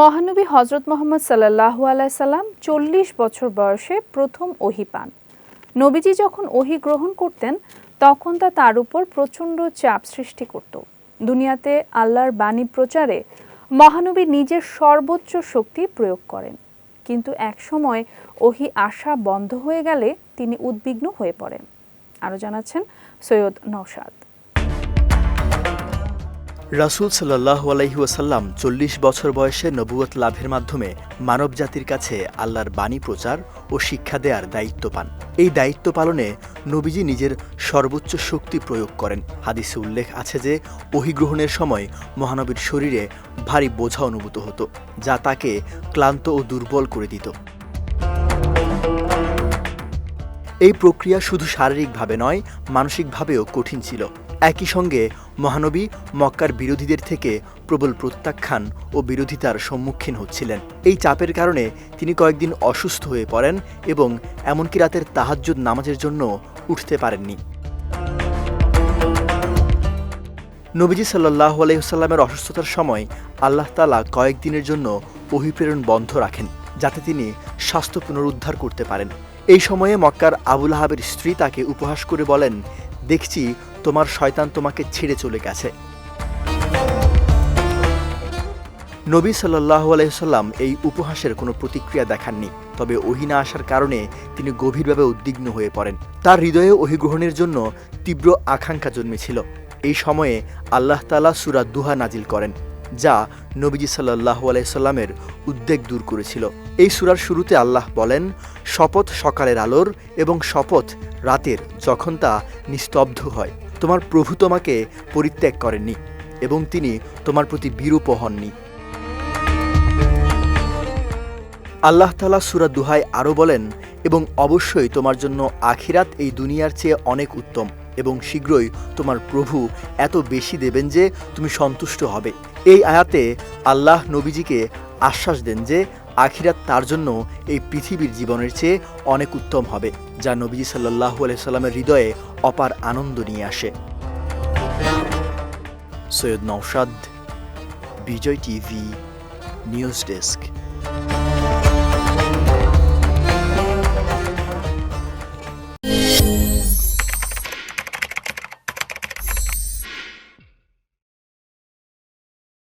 মহানবী হজরত মোহাম্মদ সাল্লাহ আলাইসাল্লাম চল্লিশ বছর বয়সে প্রথম ওহি পান। নবীজি যখন ওহি গ্রহণ করতেন, তখন তা তার উপর প্রচণ্ড চাপ সৃষ্টি করত। দুনিয়াতে আল্লাহর বাণী প্রচারে মহানবী নিজের সর্বোচ্চ শক্তি প্রয়োগ করেন। কিন্তু একসময় ওহি আশা বন্ধ হয়ে গেলে তিনি উদ্বিগ্ন হয়ে পড়েন। আরও জানাচ্ছেন সৈয়দ নওশাদ। রাসুল সাল্লাহ আলাইহুয়াসাল্লাম চল্লিশ বছর বয়সে নবুয়ত লাভের মাধ্যমে মানব জাতির কাছে আল্লাহর বাণী প্রচার ও শিক্ষা দেওয়ার দায়িত্ব পান। এই দায়িত্ব পালনে নবীজি নিজের সর্বোচ্চ শক্তি প্রয়োগ করেন। হাদিসে উল্লেখ আছে যে অহিগ্রহণের সময় মহানবীর শরীরে ভারী বোঝা অনুভূত হতো, যা তাকে ক্লান্ত ও দুর্বল করে দিত। এই প্রক্রিয়া শুধু শারীরিকভাবে নয়, মানসিকভাবেও কঠিন ছিল। একই সঙ্গে মহানবী মক্কার বিরোধীদের থেকে প্রবল প্রত্যাখ্যান ও বিরোধিতার সম্মুখীন হচ্ছিলেন। এই চাপের কারণে তিনি কয়েকদিন অসুস্থ হয়ে পড়েন এবং এমনকি রাতের তাহাজ্জুদ নামাজের জন্য উঠতে পারেননি। নবীজি সাল্লাহ আলহিহসাল্লামের অসুস্থতার সময় আল্লাহ তালা কয়েকদিনের জন্য অভিপ্রেরণ বন্ধ রাখেন, যাতে তিনি স্বাস্থ্য পুনরুদ্ধার করতে পারেন। এই সময়ে মক্কার আবুল আহাবের স্ত্রী তাকে উপহাস করে বলেন, দেখছি তোমার শয়তান তোমাকে ছেড়ে চলে গেছে। নবী সাল্লাহ আলাইসাল্লাম এই উপহাসের কোনো প্রতিক্রিয়া দেখাননি, তবে ওহিনা আসার কারণে তিনি গভীরভাবে উদ্বিগ্ন হয়ে পড়েন। তার হৃদয়ে অহিগ্রহণের জন্য তীব্র আকাঙ্ক্ষা জন্মেছিল। এই সময়ে আল্লাহ তালা সুরা দুহা নাজিল করেন, যা নবীজি সাল্লাহ আলাইসাল্লামের উদ্বেগ দূর করেছিল। এই সুরার শুরুতে আল্লাহ বলেন, শপথ সকালের আলোর এবং শপথ রাতের যখন তা নিস্তব্ধ হয়। তোমার প্রভু তোমাকে পরিত্যাগ করেননি এবং তিনি তোমার প্রতি বিরূপ হননি। আল্লাহ তালা সুরা দুহাই আরও বলেন, এবং অবশ্যই তোমার জন্য আখিরাত এই দুনিয়ার চেয়ে অনেক উত্তম, এবং শীঘ্রই তোমার প্রভু এত বেশি দেবেন যে তুমি সন্তুষ্ট হবে। এই আয়াতে আল্লাহ নবীজিকে আশ্বাস দেন যে আখিরাত তার জন্য এই পৃথিবীর জীবনের চেয়ে অনেক উত্তম হবে, যা নবীজি সাল্লাহু আলাইসাল্লামের হৃদয়ে অপার আনন্দ নিয়ে আসে। Syed Naushad Bijoy TV, news desk.